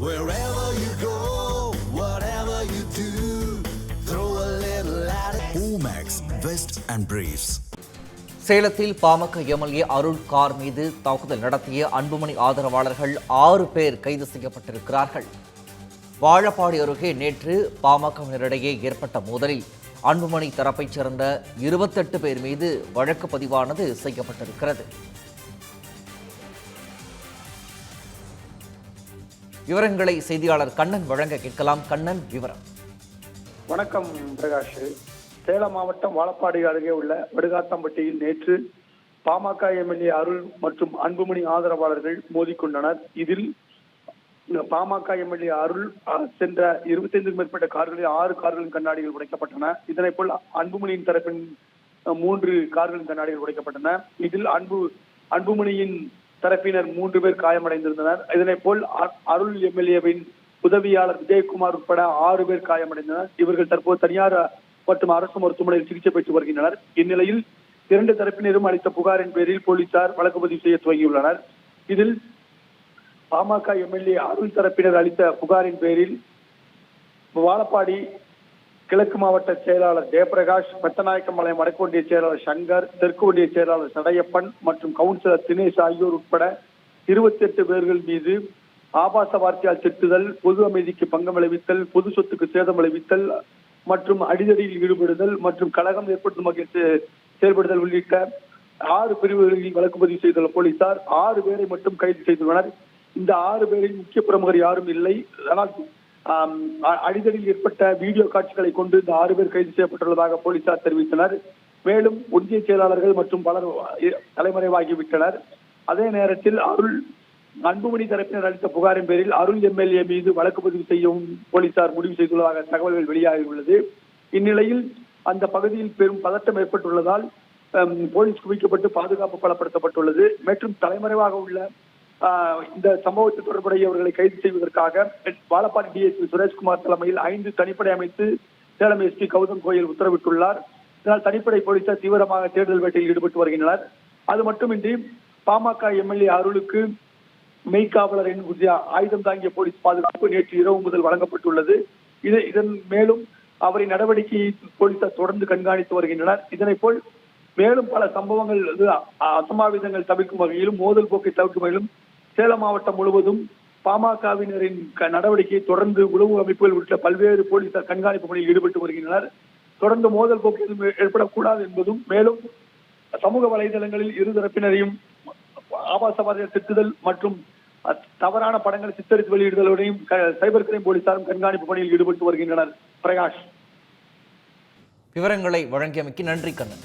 Wherever you go, whatever you do, throw a little at it. Omax, Vest and Briefs. சேலத்தில் PMK MLA அருள் car மீது தாக்குதல் நடத்திய அன்புமணி ஆதரவாளர்கள் ஆறு பேர் கைது செய்யப்பட்டிருக்கிறார்கள் வாழப்பாடி அருகே நேற்று பாமகவினரிடையே ஏற்பட்ட மோதலில் அன்புமணி தரப்பைச் சேர்ந்த இருபத்தெட்டு பேர் மீது வழக்கு பதிவானது செய்யப்பட்டிருக்கிறது விவரங்களை செய்தியாளர் கண்ணன் வழங்க கேட்கலாம். கண்ணன் விவரம். வணக்கம் பிரகாஷ். சேலம் மாவட்டம் வாழப்பாடி அருகே உள்ள வடுகாத்தம்பட்டியில் நேற்று பாமக எம்எல்ஏ அருள் மற்றும் அன்புமணி ஆதரவாளர்கள் மோதிக்கொண்டனர். இதில் பாமக எம்எல்ஏ அருள் சென்ற இருபத்தைந்துக்கும் மேற்பட்ட கார்களில் ஆறு கார்களின் கண்ணாடிகள் உடைக்கப்பட்டன. இதனை போல் அன்புமணியின் தரப்பின் மூன்று கார்களின் கண்ணாடிகள் உடைக்கப்பட்டன. இதில் அன்பு அன்புமணியின் தரப்பினர் மூன்று பேர் காயமடைந்திருந்தனர். இதனை போல் அ- அருள் எம்எல்ஏவின் உதவியாளர் விஜயகுமார் உட்பட ஆறு பேர் காயமடைந்தனர். இவர்கள் தற்போது தனியார் மற்றும் அரசு மருத்துவமனையில் சிகிச்சை பெற்று வருகின்றனர். இந்நிலையில் இரண்டு தரப்பினரும் அளித்த புகாரின் பேரில் போலீசார் வழக்கு பதிவு செய்ய துவங்கியுள்ளனர். இதில் பாமக எம்எல்ஏ அருள் தரப்பினர் அளித்த புகாரின் பேரில் வாழப்பாடி கிழக்கு மாவட்ட செயலாளர் ஜெயபிரகாஷ் பெத்தநாயக்கம்பாளையம் வடக்கு ஒன்றிய செயலாளர் சங்கர் தெற்கு ஒன்றிய செயலாளர் சடையப்பன் மற்றும் கவுன்சிலர் தினேஷ் ஆகியோர் உட்பட இருபத்தி எட்டு பேர்கள் மீது ஆபாச வார்த்தையால் திட்டுதல் பொது அமைதிக்கு பங்கம் விளைவித்தல் பொது சொத்துக்கு சேதம் விளைவித்தல் மற்றும் அடிதடியில் ஈடுபடுதல் மற்றும் கழகம் ஏற்படுத்தும் வகையில் செயல்படுதல் உள்ளிட்ட ஆறு பிரிவுகளில் வழக்கு பதிவு செய்துள்ள போலீசார் ஆறு பேரை மட்டும் கைது செய்துள்ளனர். இந்த ஆறு பேரில் முக்கிய பிரமுகர் யாரும் இல்லை. ஆனால் அடிதடியில் ஏற்பட்ட வீடியோ காட்சிகளை கொண்டு இந்த ஆறு பேர் கைது செய்யப்பட்டுள்ளதாக போலீசார் தெரிவித்தனர். மேலும் ஒன்றிய செயலாளர்கள் மற்றும் பலர் தலைமறைவாகிவிட்டனர். அதே நேரத்தில் அருள் அன்புமணி தரப்பினர் அளித்த புகாரின் பேரில் அருள் எம்எல்ஏ மீது வழக்கு பதிவு செய்யவும் போலீசார் முடிவு செய்துள்ளதாக தகவல்கள் வெளியாகியுள்ளது. இந்நிலையில் அந்த பகுதியில் பெரும் பதட்டம் ஏற்பட்டுள்ளதால் போலீஸ் குவிக்கப்பட்டு பாதுகாப்பு பலப்படுத்தப்பட்டுள்ளது. மற்றும் தலைமறைவாக உள்ள இந்த சம்பவத்தில் தொடர்புடையவர்களை கைது செய்வதற்காக வாழப்பாடி டிஎஸ்பி சுரேஷ்குமார் தலைமையில் ஐந்து தனிப்படை அமைத்து சேலம் எஸ்பி கௌதம் கோயில் உத்தரவிட்டுள்ளார். இதனால் தனிப்படை போலீசார் தீவிரமாக தேடுதல் வேட்டையில் ஈடுபட்டு வருகின்றனர். அது மட்டுமின்றி பாமக எம்எல்ஏ அருளுக்கு மெய்க்காவலர் என் புதிய ஆயுதம் தாங்கிய போலீஸ் பாதுகாப்பு நேற்று இரவு முதல் வழங்கப்பட்டுள்ளது. இது இதன் மேலும் அவரின் நடவடிக்கையை போலீசார் தொடர்ந்து கண்காணித்து வருகின்றனர். இதனை போல் மேலும் பல சம்பவங்கள் அசம்பாவிதங்கள் தவிர்க்கும் வகையிலும் மோதல் போக்கை தவிர்க்கும் வகையிலும் சேலம் மாவட்டம் முழுவதும் பாமகவினரின் க- நடவடிக்கையை தொடர்ந்து உளவு அமைப்புகள் உள்ளிட்ட பல்வேறு போலீசார் கண்காணிப்பு பணியில் ஈடுபட்டு வருகின்றனர். தொடர்ந்து மோதல் போக்கு எதுவும் ஏற்படக்கூடாது என்பதும் மேலும் சமூக வலைதளங்களில் இருதரப்பினரையும் ஆபாசவாத திட்டுதல் மற்றும் தவறான படங்களை சித்தரித்து வெளியிடுதலுடையும் சைபர் கிரைம் போலீசாரும் கண்காணிப்பு பணியில் ஈடுபட்டு வருகின்றனர். பிரகாஷ். விவரங்களை வழங்கியமைக்கு நன்றி கண்ணன்.